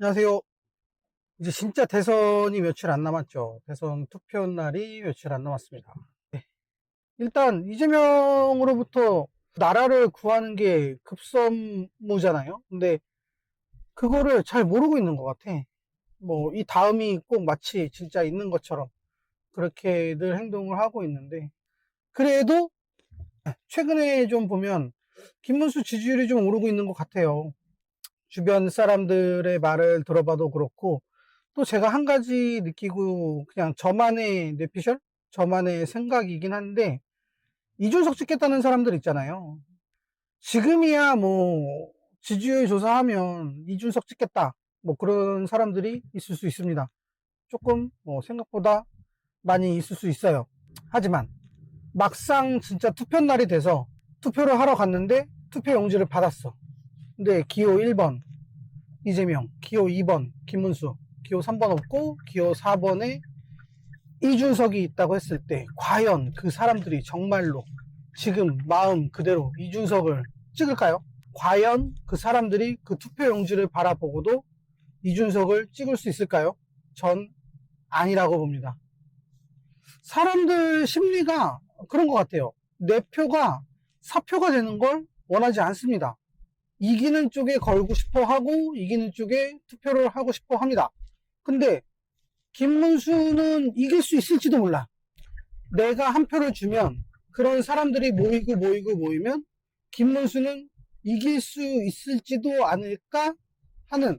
안녕하세요. 이제 진짜 대선이 며칠 안 남았죠. 대선 투표 날이 며칠 안 남았습니다. 네. 일단 이재명으로부터 나라를 구하는 게 급선무잖아요. 근데 그거를 잘 모르고 있는 것 같아. 뭐 이 다음이 꼭 마치 진짜 있는 것처럼 그렇게 늘 행동을 하고 있는데 그래도 최근에 좀 보면 김문수 지지율이 좀 오르고 있는 것 같아요. 주변 사람들의 말을 들어봐도 그렇고 또 제가 한 가지 느끼고 그냥 저만의 뇌피셜? 저만의 생각이긴 한데 이준석 찍겠다는 사람들 있잖아요. 지금이야 뭐 지지율 조사하면 이준석 찍겠다 뭐 그런 사람들이 있을 수 있습니다. 조금 뭐 생각보다 많이 있을 수 있어요. 하지만 막상 진짜 투표 날이 돼서 투표를 하러 갔는데 투표 용지를 받았어. 근데 기호 1번 이재명, 기호 2번 김문수, 기호 3번 없고 기호 4번에 이준석이 있다고 했을 때 과연 그 사람들이 정말로 지금 마음 그대로 이준석을 찍을까요? 과연 그 사람들이 그 투표 용지를 바라보고도 이준석을 찍을 수 있을까요? 전 아니라고 봅니다. 사람들 심리가 그런 것 같아요. 내 표가 사표가 되는 걸 원하지 않습니다. 이기는 쪽에 걸고 싶어 하고 이기는 쪽에 투표를 하고 싶어 합니다. 근데 김문수는 이길 수 있을지도 몰라. 내가 한 표를 주면 그런 사람들이 모이고 모이고 모이면 김문수는 이길 수 있을지도 않을까 하는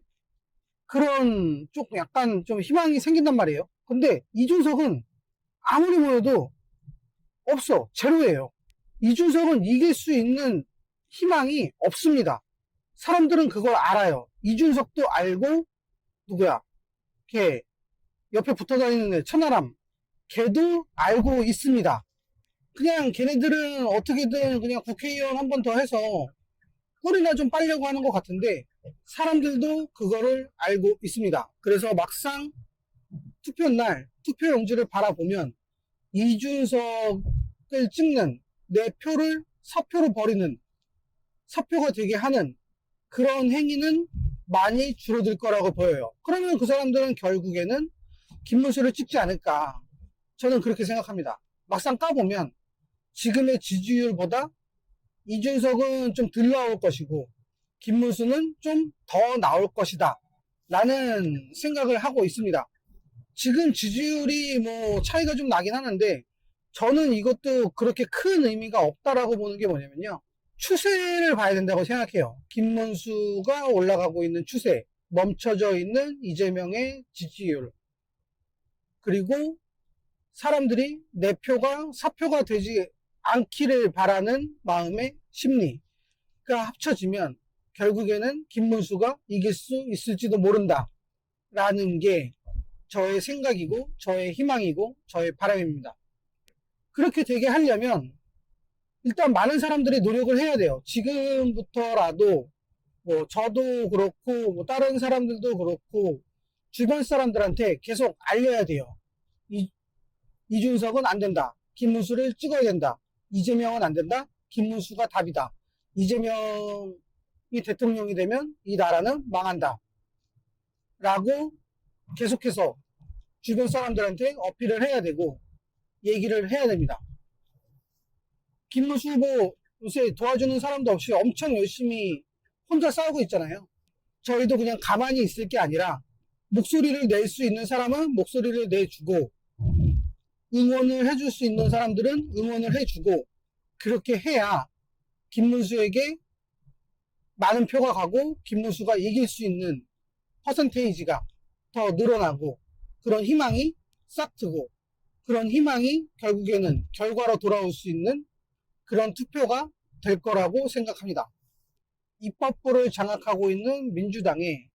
그런 좀 약간 좀 희망이 생긴단 말이에요. 근데 이준석은 아무리 모여도 없어. 제로예요. 이준석은 이길 수 있는 희망이 없습니다. 사람들은 그걸 알아요. 이준석도 알고, 누구야? 걔, 옆에 붙어 다니는 애, 천하람. 걔도 알고 있습니다. 그냥 걔네들은 어떻게든 그냥 국회의원 한 번 더 해서 꼴이나 좀 빨려고 하는 것 같은데, 사람들도 그거를 알고 있습니다. 그래서 막상 투표 날, 투표 용지를 바라보면, 이준석을 찍는 내 표를 사표로 버리는 사표가 되게 하는 그런 행위는 많이 줄어들 거라고 보여요. 그러면 그 사람들은 결국에는 김문수를 찍지 않을까. 저는 그렇게 생각합니다. 막상 까보면 지금의 지지율보다 이준석은 좀 덜 나올 것이고 김문수는 좀 더 나올 것이다. 라는 생각을 하고 있습니다. 지금 지지율이 뭐 차이가 좀 나긴 하는데 저는 이것도 그렇게 큰 의미가 없다라고 보는 게 뭐냐면요. 추세를 봐야 된다고 생각해요. 김문수가 올라가고 있는 추세, 멈춰져 있는 이재명의 지지율, 그리고 사람들이 내 표가 사표가 되지 않기를 바라는 마음의 심리가 합쳐지면 결국에는 김문수가 이길 수 있을지도 모른다. 라는 게 저의 생각이고, 저의 희망이고, 저의 바람입니다. 그렇게 되게 하려면 일단 많은 사람들이 노력을 해야 돼요. 지금부터라도 뭐 저도 그렇고 뭐 다른 사람들도 그렇고 주변 사람들한테 계속 알려야 돼요. 이, 이준석은 안 된다. 김문수를 찍어야 된다. 이재명은 안 된다. 김문수가 답이다. 이재명이 대통령이 되면 이 나라는 망한다. 라고 계속해서 주변 사람들한테 어필을 해야 되고 얘기를 해야 됩니다. 김문수 후보 요새 도와주는 사람도 없이 엄청 열심히 혼자 싸우고 있잖아요. 저희도 그냥 가만히 있을 게 아니라 목소리를 낼 수 있는 사람은 목소리를 내주고 응원을 해줄 수 있는 사람들은 응원을 해주고 그렇게 해야 김문수에게 많은 표가 가고 김문수가 이길 수 있는 퍼센테이지가 더 늘어나고 그런 희망이 싹 트고 그런 희망이 결국에는 결과로 돌아올 수 있는 그런 투표가 될 거라고 생각합니다. 입법부를 장악하고 있는 민주당에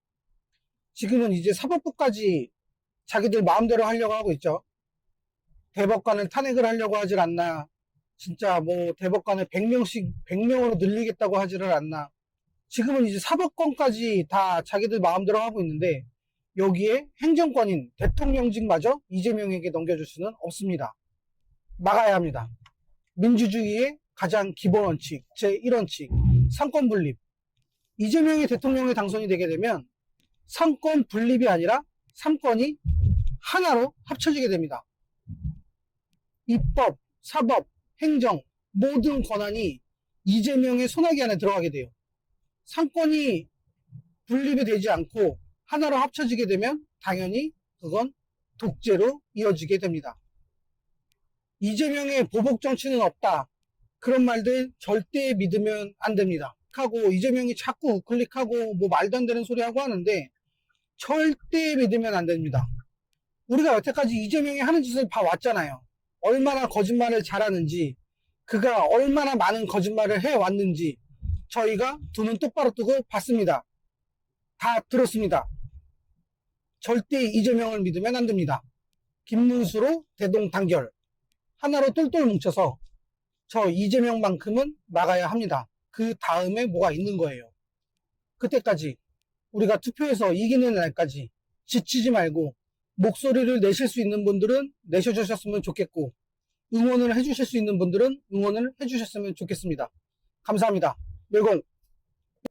지금은 이제 사법부까지 자기들 마음대로 하려고 하고 있죠. 대법관을 탄핵을 하려고 하질 않나. 진짜 뭐 대법관을 100명씩 100명으로 늘리겠다고 하지를 않나. 지금은 이제 사법권까지 다 자기들 마음대로 하고 있는데 여기에 행정권인 대통령직마저 이재명에게 넘겨줄 수는 없습니다. 막아야 합니다. 민주주의의 가장 기본 원칙, 제1원칙, 상권 분립. 이재명이 대통령이 당선이 되게 되면 삼권 분립이 아니라 삼권이 하나로 합쳐지게 됩니다. 입법, 사법, 행정 모든 권한이 이재명의 손아귀 안에 들어가게 돼요. 상권이 분립이 되지 않고 하나로 합쳐지게 되면 당연히 그건 독재로 이어지게 됩니다. 이재명의 보복 정치는 없다. 그런 말들 절대 믿으면 안 됩니다. 하고 이재명이 자꾸 우클릭하고 뭐 말도 안 되는 소리 하고 하는데 절대 믿으면 안 됩니다. 우리가 여태까지 이재명이 하는 짓을 봐왔잖아요. 얼마나 거짓말을 잘하는지, 그가 얼마나 많은 거짓말을 해왔는지 저희가 두 눈 똑바로 뜨고 봤습니다. 다 들었습니다. 절대 이재명을 믿으면 안 됩니다. 김문수로 대동단결. 하나로 똘똘 뭉쳐서 저 이재명만큼은 막아야 합니다. 그 다음에 뭐가 있는 거예요. 그때까지 우리가 투표해서 이기는 날까지 지치지 말고 목소리를 내실 수 있는 분들은 내셔주셨으면 좋겠고 응원을 해주실 수 있는 분들은 응원을 해주셨으면 좋겠습니다. 감사합니다. 멸공